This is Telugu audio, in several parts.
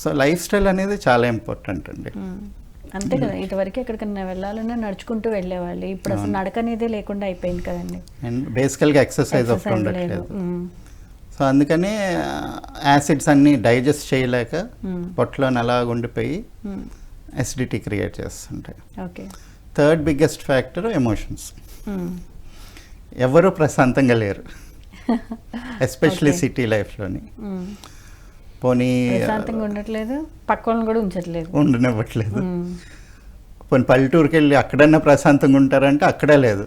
సో లైఫ్ స్టైల్ అనేది చాలా ఇంపార్టెంట్ అండి. అంతే కదా ఇదివరకు ఎక్కడికన్నా వెళ్ళాలన్నా నడుచుకుంటూ వెళ్ళేవాళ్ళు ఇప్పుడు అసలు నడక అనేది లేకుండా అయిపోయింది కదండి అండ్ బేసికల్గా ఎక్సర్సైజ్ ఒకటి ఉండట్లేదు. సో అందుకని యాసిడ్స్ అన్నీ డైజెస్ట్ చేయలేక. పొట్టలో అలాగ ఉండిపోయి. ఎసిడిటీ క్రియేట్ చేస్తుంటాయి okay third biggest factor emotions. ఎవరు ప్రశాంతంగా లేరు ఎస్పెషలీ. సిటీ లైఫ్లోని. పోనీ ప్రశాంతంగా ఉండట్లేదు పక్క వాళ్ళని కూడా ఉంచట్లేదు ఉండనివ్వట్లేదు. పోనీ పల్లెటూరుకి వెళ్ళి అక్కడన్నా ప్రశాంతంగా ఉంటారంటే అక్కడే లేదు.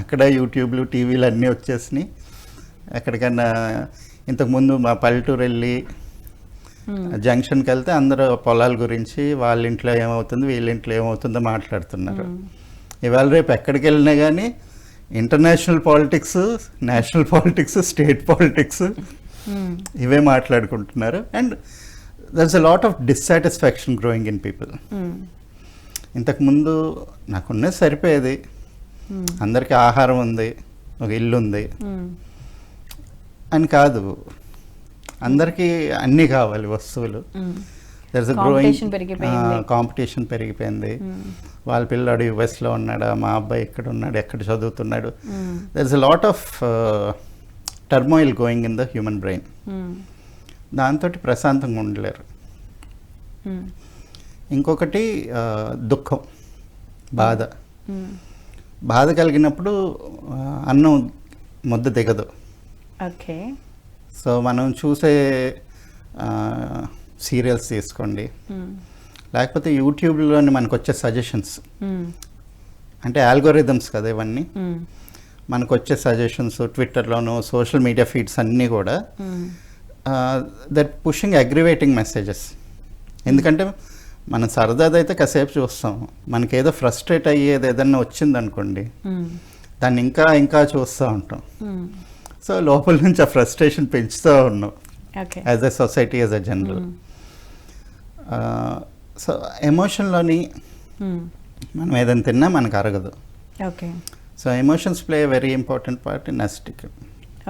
అక్కడ యూట్యూబ్లు టీవీలు అన్నీ వచ్చేసినాయి ఎక్కడికన్నా ఇంతకుముందు మా పల్లెటూరు వెళ్ళి. జంక్షన్కి వెళ్తే అందరూ పొలాల గురించి వాళ్ళ ఇంట్లో ఏమవుతుంది వీళ్ళ ఇంట్లో ఏమవుతుందో మాట్లాడుతున్నారు. ఇవాళ రేపు ఎక్కడికి వెళ్ళినా కానీ international politics national politics state politics. ఇవే మాట్లాడుకుంటున్నారు and there's a lot of dissatisfaction growing in people. ఇంతకుముందు నాకున్నది సరిపోయేది మ్మ్. అందరికీ ఆహారం ఉంది ఒక ఇల్లు ఉంది మ్మ్. అని కాదు అందరికీ అన్నీ కావాలి వస్తువులు. దర్స్ పెరిగిపోయింది. కాంపిటీషన్ పెరిగిపోయింది. వాళ్ళ పిల్లాడు యుఎస్లో ఉన్నాడా మా అబ్బాయి ఎక్కడ ఉన్నాడు ఎక్కడ చదువుతున్నాడు మ్మ్. There is a lot of turmoil going in the human brain hmm. దాంతో ప్రశాంతంగా ఉండలేరు మ్మ్. ఇంకొకటి దుఃఖం బాధ మ్మ్. బాధ కలిగినప్పుడు అన్నం ముద్ద దిగదు ఓకే సో మనం చూసే సీరియల్స్ తీసుకోండి. లేకపోతే యూట్యూబ్లోని మనకు వచ్చే సజెషన్స్. అంటే ఆల్గోరిథమ్స్ కదా ఇవన్నీ. మనకు వచ్చే సజెషన్స్ ట్విట్టర్లోను సోషల్ మీడియా ఫీడ్స్ అన్నీ కూడా. దట్ పుషింగ్ అగ్రివేటింగ్ మెసేజెస్ ఎందుకంటే మనం సరదాదైతే కాసేపు చూస్తాం మనకేదో ఫ్రస్ట్రేట్ అయ్యేది ఏదన్నా వచ్చిందనుకోండి మ్మ్. దాన్ని ఇంకా ఇంకా చూస్తూ ఉంటాం మ్మ్. సో లోపల నుంచి ఆ ఫ్రస్ట్రేషన్ పెంచుతూ ఉన్నాం as a society as a general. So ఎమోషన్లోని. మనం ఏదైనా తిన్నా మనకు అరగదు okay so emotions play very important part in అస్టిక్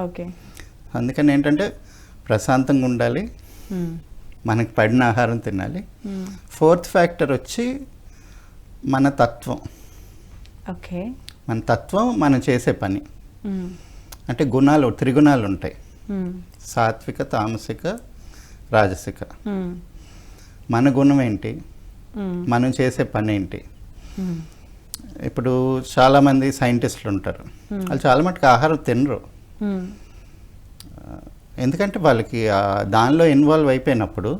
okay అందుకని ఏంటంటే ప్రశాంతంగా ఉండాలి. మనకి పడిన ఆహారం తినాలి. ఫోర్త్ ఫ్యాక్టర్ వచ్చి మన తత్వం ఓకే మన తత్వం మనం చేసే పని. అంటే గుణాలు త్రిగుణాలు ఉంటాయి. సాత్విక తామసిక రాజసిక. మన గుణం ఏంటి. మనం చేసే పని ఏంటి. ఇప్పుడు చాలామంది సైంటిస్టులు ఉంటారు. వాళ్ళు చాలా మటుకు ఆహారం తినరు. ఎందుకంటే వాళ్ళకి దానిలో ఇన్వాల్వ్ అయిపోయినప్పుడు.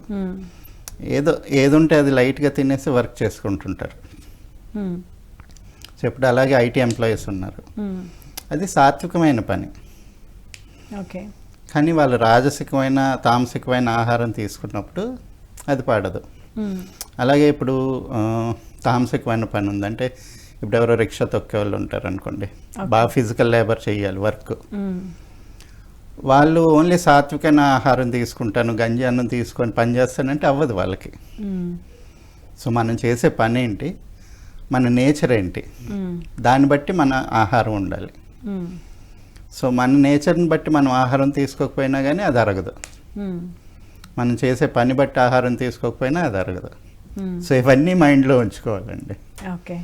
ఏదో ఏది ఉంటే అది లైట్గా తినేసి వర్క్ చేసుకుంటుంటారు. సో ఇప్పుడు అలాగే ఐటీ ఎంప్లాయీస్ ఉన్నారు. అది సాత్వికమైన పని ఓకే కానీ వాళ్ళు రాజసికమైన తామసికమైన ఆహారం తీసుకున్నప్పుడు అది పడదు. అలాగే ఇప్పుడు తామసికమైన పని ఉందంటే ఇప్పుడు ఎవరో రిక్షా తొక్కే వాళ్ళు ఉంటారు అనుకోండి బాగా ఫిజికల్ లేబర్ చేయాలి వర్క్. వాళ్ళు ఓన్లీ సాత్వికమైన ఆహారం తీసుకుంటాను గంజి అన్నం తీసుకొని పని చేస్తానంటే అవ్వదు వాళ్ళకి మ్మ్. సో మనం చేసే పని ఏంటి మన నేచర్ ఏంటి మ్మ్. దాన్ని బట్టి మన ఆహారం ఉండాలి. సో మన నేచర్ని బట్టి మనం ఆహారం తీసుకోకపోయినా కానీ అది అరగదు. మనం చేసే పని బట్టి ఆహారం తీసుకోకపోయినా అది అరగదు. సో ఇవన్నీ మైండ్లో ఉంచుకోవాలండి ఓకే